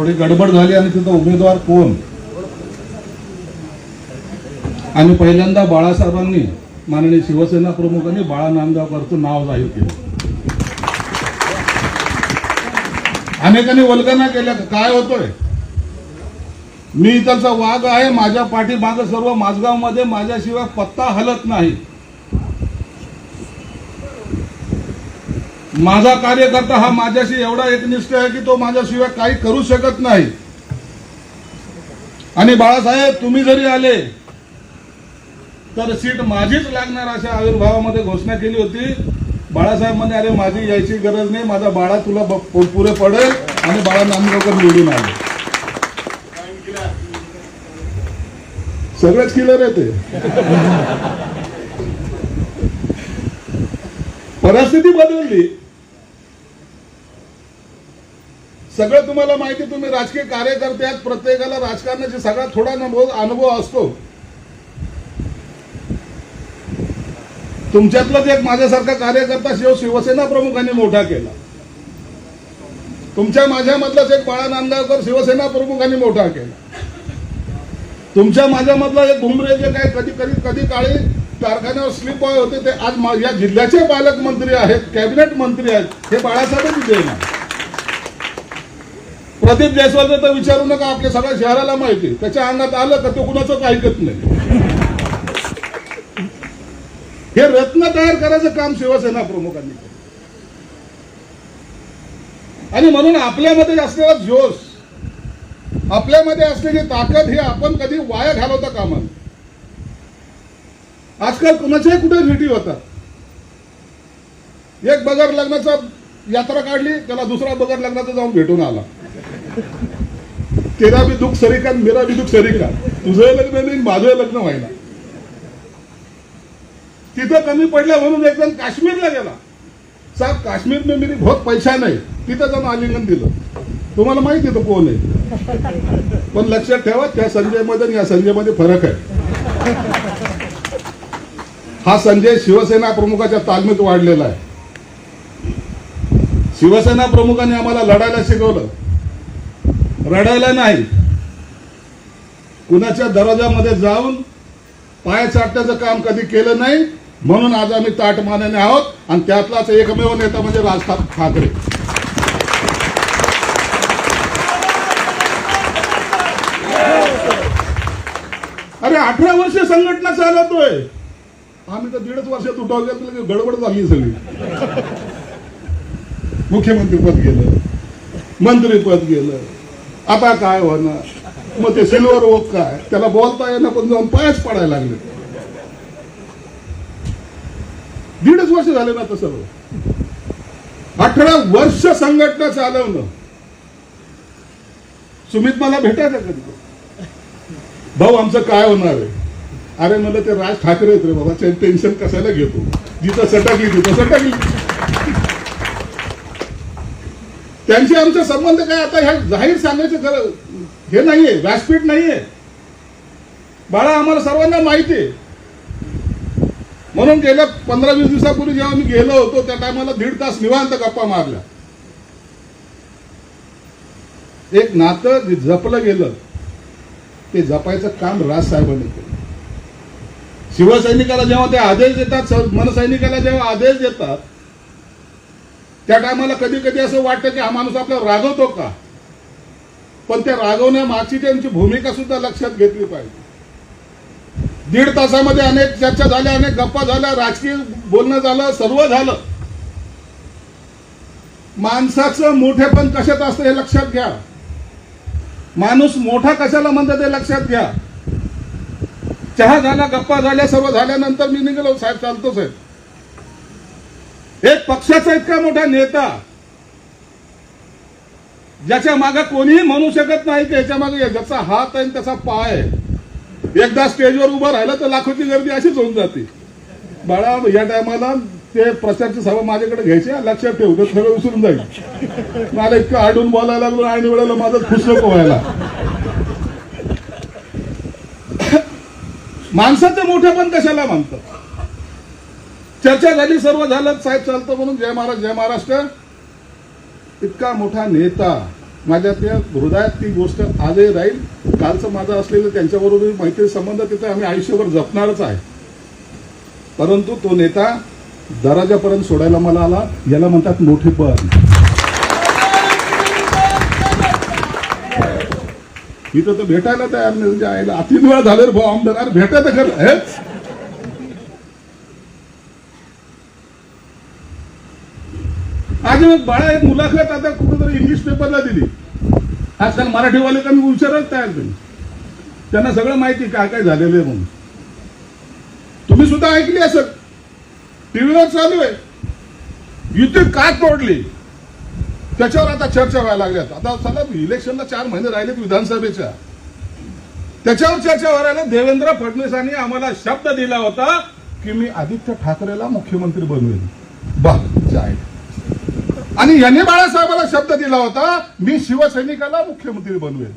थोडी गडबड झाली आणि तिथं उमेदवार कोण? आणि पहिल्यांदा बाळासाहेबांनी माननीय शिवसेना प्रमुखांनी बाळा नांदगावकरचं नाव जाहीर केलं. अनेकांनी वल्गना केल्या काय होतोय? मी इथलचा वाघ आहे माझ्या पाठीमागं सर्व माझगावमध्ये माझ्याशिवाय पत्ता हलत नाही. माझा कार्यकर्ता हा माझ्याशी एवढा एकनिष्ठ आहे की तो माझ्याशिवाय काही करू शकत नाही. आणि बाळासाहेब तुम्ही जरी आले तर सीट माझीच लागणार अशा आविर्भावामध्ये घोषणा केली होती. बाळासाहेब म्हणे अरे माझी यायची गरज नाही. माझा बाळा तुला पुरे पडेल आणि बाळा नांदगावकर निवडून आले सगळेच किलर आहे ते. परिस्थिती बदलली. सगळं तुम्हाला माहिती तुम्ही राजकीय कार्यकर्ते आहात प्रत्येकाला राजकारणाची सगळा थोडा अनुभव अनुभव असतो. तुमच्यातलाच एक माझ्यासारखा कार्यकर्ता शिव शिवसेना प्रमुखांनी मोठा केला. तुमच्या माझ्यामधलाच एक बाळा नांदगावकर शिवसेना प्रमुखांनी मोठा केला. तुमच्या माझ्यामधला एक घुमरे जे काय कधी कधी कधी काळी कारखान्यावर स्लिप बॉय होते ते आज या जिल्ह्याचे पालकमंत्री आहेत कॅबिनेट मंत्री आहेत हे बाळासाहेबच देणार प्रदीप जयस्वालचं तर विचारू नका आपल्या सगळ्या शहराला माहिती त्याच्या अंगात आलं का तो कुणाचंच ऐकत नाही? हे रत्न तयार करायचं काम शिवसेना प्रमुखांनी केलं. आणि म्हणून आपल्यामध्ये असलेला जोश आपल्यामध्ये असलेली ताकद हे आपण कधी वाया घालवता कामा आजकाल कुणाच्याही कुठे भेटी होतात. एक बगर लग्नाचा यात्रा काढली त्याला दुसरा बगर लग्नाचा जाऊन भेटून आला. तेरा भी दुःख सरिका मेरा भी दुःख सरिका तुझं लग्न नाही माझं लग्न व्हायला. तिथं कमी पडल्या म्हणून एकदम काश्मीरला गेला. साहेब काश्मीर में मेरी बहुत पैसा नाही. तिथं जाऊन आलिंगन दिलं. तुम्हाला माहिती आहे तो कोण आहे? पण लक्षात ठेवा त्या संजयमध्ये आणि या संजयमध्ये फरक आहे. हा संजय शिवसेना प्रमुखाच्या तालमीत वाढलेला आहे. शिवसेना प्रमुखाने आम्हाला लढायला शिकवलं. रडायला नाही. कुणाच्या दरवाजामध्ये जाऊन पाय चाटण्याचं काम कधी केलं नाही म्हणून आज आम्ही ताटमानाने आहोत आणि त्यातलाच एकमेव नेता म्हणजे राज ठाकरे. अरे अठरा वर्ष संघटना चालवतोय. आम्ही तर दीडच वर्षात उठाव की गडबड झाली सगळी. मुख्यमंत्रीपद गेलं मंत्रीपद गेलं. आता काय होणार? मग ते सिल्वर ओक काय? त्याला बोलता येणं पण जाऊन पायच पडायला लागले. दीडच वर्ष झाले ना तसं अठरा वर्ष संघटना चालवणं. सुमित मला भेटायचं कधी? भाऊ आमचं काय होणार आहे? अरे मला ते राज ठाकरे आहेत रे बाबा. टेन्शन कशाला घेतो? जिथं सटकली तिथं सटकली. त्यांचे आमचा संबंध काय? आता ह्या जाहीर सांगायचं खरं हे नाहीये व्यासपीठ नाहीये. बाळा आम्हाला सर्वांना माहिती आहे. म्हणून गेल्या पंधरा वीस दिवसापूर्वी जेव्हा मी गेलो होतो त्या टायमाला दीड तास निवांत गप्पा मारल्या. एक नातं जपलं गेलं ते जपायचं काम राजसाहेबांनी केलं. शिवसैनिकाला जेव्हा ते आदेश देतात मनसैनिकाला जेव्हा आदेश देतात त्या टायमाला कधी कधी असं वाटतं की हा माणूस आपल्याला रागवतो का? पण त्या रागवण्यामागची त्यांची भूमिका सुद्धा लक्षात घेतली पाहिजे. दीड तासामध्ये अनेक चर्चा झाल्या अनेक गप्पा झाल्या राजकीय बोलणं झालं सर्व झालं. माणसाचं मोठेपण कशात असतं हे लक्षात घ्या. माणूस मोठा कशाला म्हणतात ते लक्षात घ्या. चहा झाला गप्पा झाल्या सर्व झाल्यानंतर मी निघालो. साहेब चालतो साहेब. एक पक्षाचा इतका मोठा नेता ज्याच्या मागे कोणीही म्हणू शकत नाही की याच्या मागे ज्याचा हात आहे त्याचा पाय आहे. एकदा स्टेजवर उभं राहिलं तर लाखोची गर्दी अशीच होऊन जाते. बाळा या टायमाला ते प्रचारची सभा माझ्याकडे घ्यायची लक्षात ठेव तर सगळं विसरून जाईल. मला इतकं आडून बोलायला लागलो आणि वेळेला माझं खुश नको व्हायला. माणसाचं मोठं पण कशाला मानतं चर्चा झाली सर्व झालं साहेब चालतं म्हणून जय महाराज जय महाराष्ट्र. इतका मोठा नेता माझ्या त्या हृदयात ती गोष्ट आजही राहील. कालचं माझं असलेलं त्यांच्याबरोबर मैत्री संबंध तिथे आम्ही आयुष्यभर जपणारच आहे. परंतु तो नेता दराजापर्यंत सोडायला मला आला याला म्हणतात मोठे पण इथं तर भेटायला तयार नाही म्हणजे आईला अतिन वेळा झाले रे भाऊ आमदार अरे भेटायचं खरं हेच. आज बाळा एक मुलाखत आता कुठेतरी इंग्लिश पेपरला दिली. आजकाल मराठीवाले कमी विचारच तयार केली त्यांना सगळं माहिती काय काय झालेलं आहे म्हणून. तुम्ही सुद्धा ऐकली असं टीव्हीवर चालू आहे. युती का तोडली. त्याच्यावर आता चर्चा व्हायला लागल्यात आता चला इलेक्शनला चार महिने राहिलेत विधानसभेच्या. त्याच्यावर चर्चा व्हायला देवेंद्र फडणवीसांनी आम्हाला शब्द दिला होता की मी आदित्य ठाकरेला मुख्यमंत्री बनवेन. बा जाय आणि यांनी बाळासाहेबाला शब्द दिला होता मी शिवसैनिकाला मुख्यमंत्री बनवेल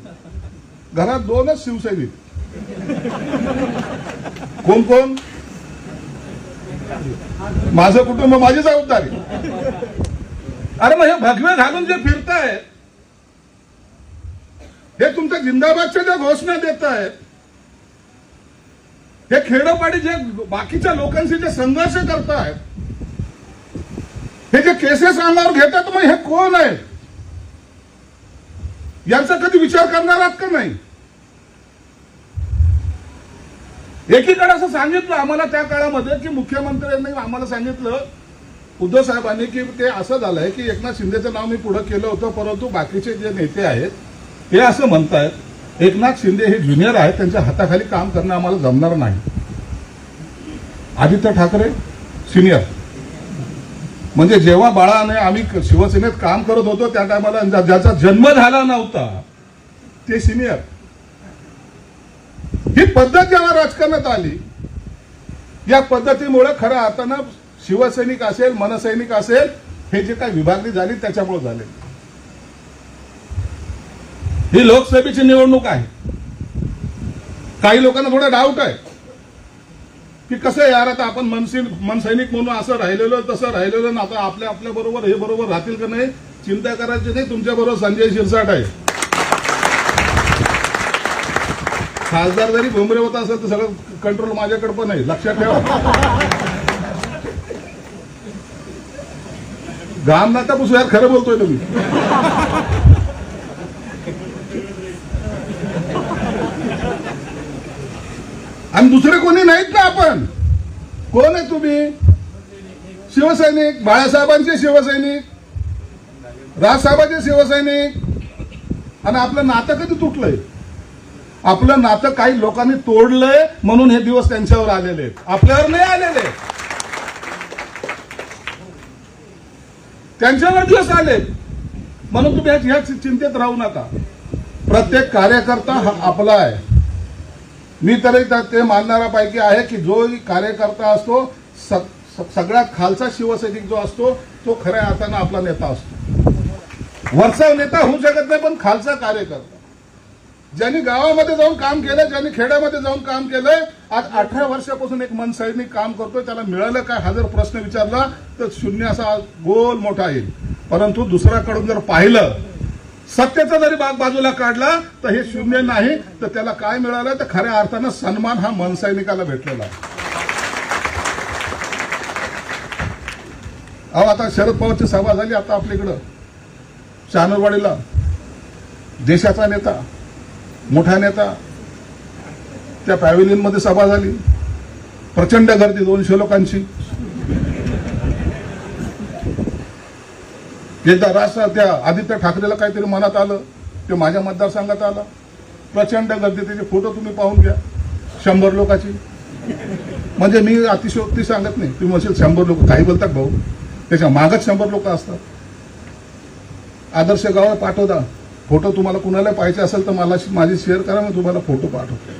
घरात दोनच शिवसैनिक. कोण कोण? माझं कुटुंब माझी जबाबदारी. अरे मग हे भगवे घालून जे फिरतायत हे तुमच्या जिंदाबादच्या ज्या घोषणा देत आहेत हे खेडोपाडी जे बाकीच्या लोकांशी जे संघर्ष करतायत हे जे केसेस अंगावर घेतात मग हे कोण आहे? यांचा कधी विचार करणार आहात का नाही? एकीकडे असं सांगितलं आम्हाला त्या काळामध्ये की मुख्यमंत्र्यांनी आम्हाला सांगितलं उद्धव साहेबांनी की ते असं झालंय की एकनाथ शिंदेचं नाव मी पुढे केलं होतं परंतु बाकीचे जे नेते आहेत ते असं म्हणतायत एकनाथ शिंदे हे ज्युनियर आहेत त्यांच्या हाताखाली काम करणं आम्हाला जमणार नाही. आदित्य ठाकरे सिनियर. म्हणजे जेव्हा बाळाने आम्ही शिवसेनेत काम करत होतो त्या टायमाला ज्याचा जन्म झाला नव्हता ते सिनियर ही पद्धत जेव्हा राजकारणात आली या पद्धतीमुळे खऱ्या अर्थानं शिवसैनिक असेल मनसैनिक असेल हे जे काही विभागणी झाली त्याच्यामुळे झाले. ही लोकसभेची निवडणूक आहे. काही लोकांना थोडा डाऊट आहे. की कसं आहे यार आता आपण मनसिन मनसैनिक म्हणून असं राहिलेलो तसं राहिलेलो ना आता आपल्या आपल्या बरोबर हे बरोबर राहतील का नाही चिंता करायची नाही तुमच्या बरोबर संजय शिरसाट आहे. खासदार जरी भुमरे होता असेल तर सगळं कंट्रोल माझ्याकडे पण आहे लक्षात ठेवा. घाम नका पुसू यार खरं बोलतोय तुम्ही. आणि दुसरे कोणी नाहीत ना आपण. कोण आहे तुम्ही? शिवसैनिक बाळासाहेबांचे शिवसैनिक राजसाहेबांचे शिवसैनिक. आणि आपलं नातं कधी तुटलंय? आपलं नातं काही लोकांनी तोडलंय म्हणून हे दिवस त्यांच्यावर आलेले आहेत. आपल्यावर नाही आलेले त्यांच्यावर दिवस आले म्हणून तुम्ही ह्या- ह्या चिंतेत राहू नका. प्रत्येक कार्यकर्ता हा आपला आहे. मी तरी ते मानणाऱ्यापैकी आहे की जो कार्यकर्ता असतो स- सगळ्यात खालचा शिवसैनिक जो असतो तो खऱ्या अर्थानं आपला नेता असतो. वरचा नेता होऊ शकत नाही पण खालचा कार्यकर्ता. ज्यांनी गावामध्ये जाऊन काम केलं ज्यांनी खेड्यामध्ये जाऊन काम केलंय आज अठरा वर्षापासून एक मनसैनिक काम करतोय त्याला मिळालं काय हा जर प्रश्न विचारला तर शून्य असा गोल मोठा येईल. परंतु दुसऱ्याकडून जर पाहिलं सत्याचा जरी बाग बाजूला काढला तर हे शून्य नाही तर त्याला काय मिळालं? तर खऱ्या अर्थानं सन्मान हा मनसैनिकाला भेटलेला आहे. अहो आता शरद पवारची सभा झाली आता आपल्याकडं चानलवाडीला देशाचा नेता मोठा नेता त्या पॅव्हिलियनमध्ये सभा झाली. प्रचंड गर्दी दोनशे लोकांची. एकदा राष्ट्र त्या आदित्य ठाकरेला काहीतरी मनात आलं ते माझ्या मतदारसंघात आलं. प्रचंड गर्दी त्याचे फोटो तुम्ही पाहून घ्या शंभर लोकाची. म्हणजे मी अतिशयोक्ती सांगत नाही. तुम्ही म्हणशील शंभर लोक काही बोलतात भाऊ. त्याच्या मागच शंभर लोक असतात. आदर्श गावात पाठवता. फोटो तुम्हाला कुणाला पाहिजे असेल तर मला माझी शेअर करा मी तुम्हाला फोटो पाठवतो.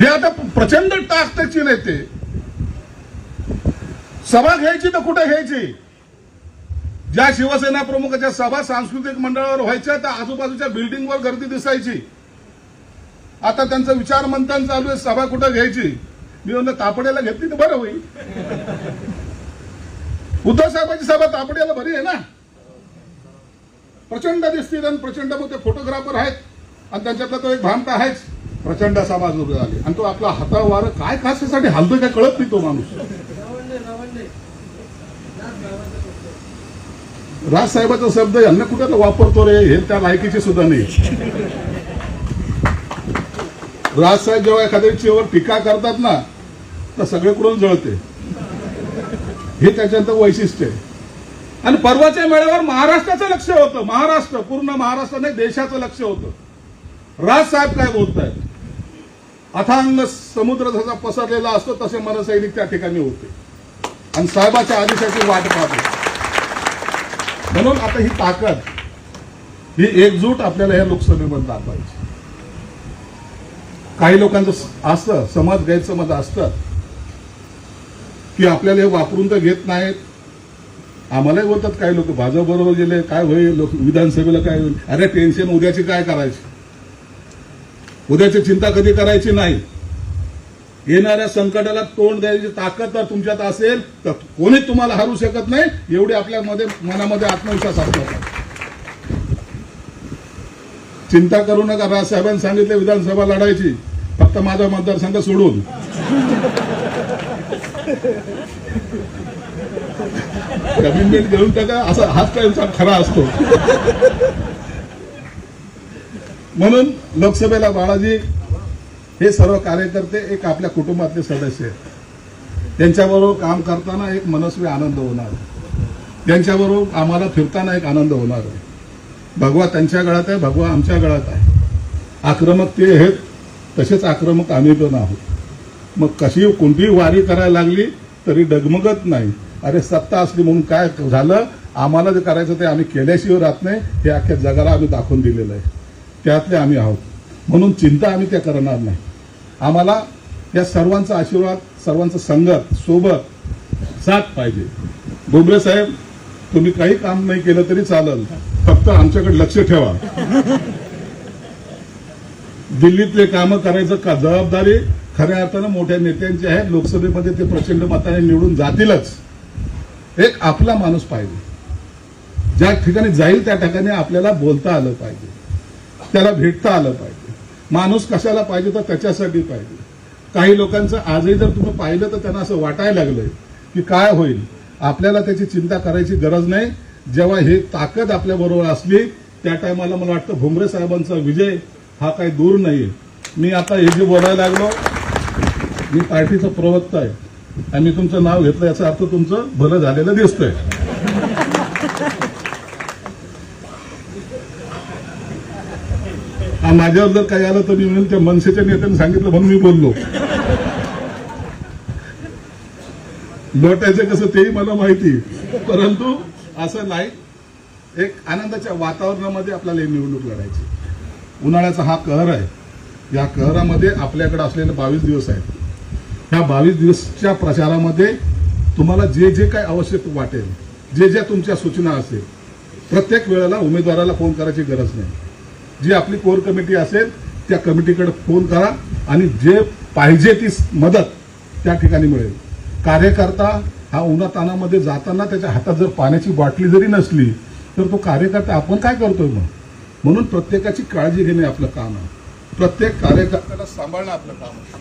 हे आता प्रचंड टाक त्याची नेते सभा घ्यायची तर कुठे घ्यायची? ज्या शिवसेना प्रमुखाच्या सभा सांस्कृतिक मंडळावर व्हायच्या त्या आजूबाजूच्या बिल्डिंगवर गर्दी दिसायची. आता त्यांचं विचार मंथन चालू आहे सभा कुठं घ्यायची? मी म्हणलं तापड्याला घेतली तर बरं होईल. उद्धव साहेबांची सभा तापड्याला बरी आहे ना? प्रचंड दिसतील आणि प्रचंड मग ते फोटोग्राफर आहेत. आणि त्यांच्यातला तो एक भामटा आहेच. प्रचंड सभा उभे झाली. आणि तो आपला हातावार काय खासासाठी हलतोय काय कळत नाही तो माणूस. राजसाहेबाचा शब्द यांना कुठं वापरतो रे? हे त्या लायकीचे सुद्धा नाही. राजसाहेब जेव्हा एखाद्याच्यावर टीका करतात ना तर सगळेकडून जळते. हे त्याच्यात वैशिष्ट्य आहे. आणि परवाच्या मेळाव्यावर महाराष्ट्राचं लक्ष होतं. महाराष्ट्र पूर्ण महाराष्ट्र नाही देशाचं लक्ष होतं. राजसाहेब काय बोलतायत? अथांग समुद्र जसा पसरलेला असतो तसे मनसैनिक त्या ठिकाणी होते. आणि साहेबाच्या आदेशाची वाट पाहतो म्हणून आता ही ताकद ही एकजूट आपल्याला या लोकसभेमध्ये दाखवायची. काही लोकांचं असतं समाज गैरसमज असतात की आपल्याला हे वापरून तर घेत नाहीत. आम्हालाही बोलतात काही लोक भाजप बरोबर गेले काय होईल लोक विधानसभेला काय होईल? अरे टेन्शन उद्याची काय करायची? उद्याची चिंता कधी करायची नाही? येणाऱ्या संकटाला तोंड द्यायची ताकद जर तुमच्यात असेल तर कोणीच तुम्हाला हरू शकत नाही एवढी आपल्यामध्ये मनामध्ये आत्मविश्वास असला चिंता करू नका राजसाहेबांनी सांगितले विधानसभा लढायची. फक्त माझा मतदारसंघ सोडून. कमिटमेंट घेऊन टाका असा हाच त्यांचा खरा असतो. म्हणून लोकसभेला बाळाजी हे सर्व कार्यकर्ते एक आपल्या कुटुंबातले सदस्य आहेत. त्यांच्याबरोबर काम करताना एक मनस्वी आनंद होणार. आहे. त्यांच्याबरोबर आम्हाला फिरताना एक आनंद होणार. आहे भगवा त्यांच्या गळात आहे भगवा आमच्या गळात आहे. आक्रमक ते आहेत तसेच आक्रमक आम्ही पण आहोत. मग कशी कोणतीही वारी करायला लागली तरी डगमगत नाही. अरे सत्ता असली म्हणून काय झालं आम्हाला जे करायचं ते आम्ही केल्याशिवाय राहत नाही हे अख्ख्या जगाला आम्ही दाखवून दिलेलं आहे. त्यातले आम्ही आहोत. म्हणून चिंता आम्ही त्या करणार नाही. आम्हाला या सर्वांचा आशीर्वाद सर्वांचा संगत सोबत साथ पाहिजे. डोंबरे साहेब तुम्ही काही काम नाही केलं तरी चालेल. फक्त आमच्याकडे लक्ष ठेवा. दिल्लीतले कामं करायचं का जबाबदारी? खऱ्या अर्थानं मोठ्या नेत्यांची आहे लोकसभेमध्ये ते प्रचंड मताने निवडून जातीलच. एक आपला माणूस पाहिजे. ज्या ठिकाणी जाईल त्या ठिकाणी आपल्याला बोलता आलं पाहिजे. त्याला भेटता आलं पाहिजे. माणूस कशाला पाहिजे तर त्याच्यासाठी पाहिजे. काही लोकांचं आजही जर तुम्ही पाहिलं तर त्यांना असं वाटायला लागलंय की काय होईल. आपल्याला त्याची चिंता करायची गरज नाही. जेव्हा हे ताकद आपल्या बरोबर असली त्या टायमाला मला वाटतं भुमरे साहेबांचा विजय हा काही दूर नाहीये. मी आता हे जे बोलायला लागलो मी पार्टीचा प्रवक्ता आहे. आणि तुमचं नाव घेतलं याचा अर्थ तुमचं भलं झालेलं दिसतंय. माझ्यावर जर काही आलं तर मी म्हणेल त्या मनसेच्या नेत्याने सांगितलं म्हणून मी बोललो. लोटायचं कसं तेही मला माहिती. परंतु असं नाही. एक आनंदाच्या वातावरणामध्ये आपल्याला ही निवडणूक लढायची उन्हाळ्याचा हा कहर आहे. या कहरामध्ये आपल्याकडे असलेले बावीस दिवस आहेत. ह्या बावीस दिवसच्या प्रचारामध्ये तुम्हाला जे जे काय आवश्यक वाटेल जे ज्या तुमच्या सूचना असेल प्रत्येक वेळेला उमेदवाराला फोन करायची गरज नाही. जी आपली कोर कमिटी असेल त्या कमिटीकडे फोन करा आणि जे पाहिजे ती मदत त्या ठिकाणी मिळेल. कार्यकर्ता हा उन्हातानामध्ये जाताना त्याच्या हातात जर पाण्याची बाटली जरी नसली तर तो कार्यकर्ता आपण काय करतोय मग? म्हणून प्रत्येकाची काळजी घेणे आपलं काम आहे. प्रत्येक कार्यकर्त्याला सांभाळणं आपलं काम आहे.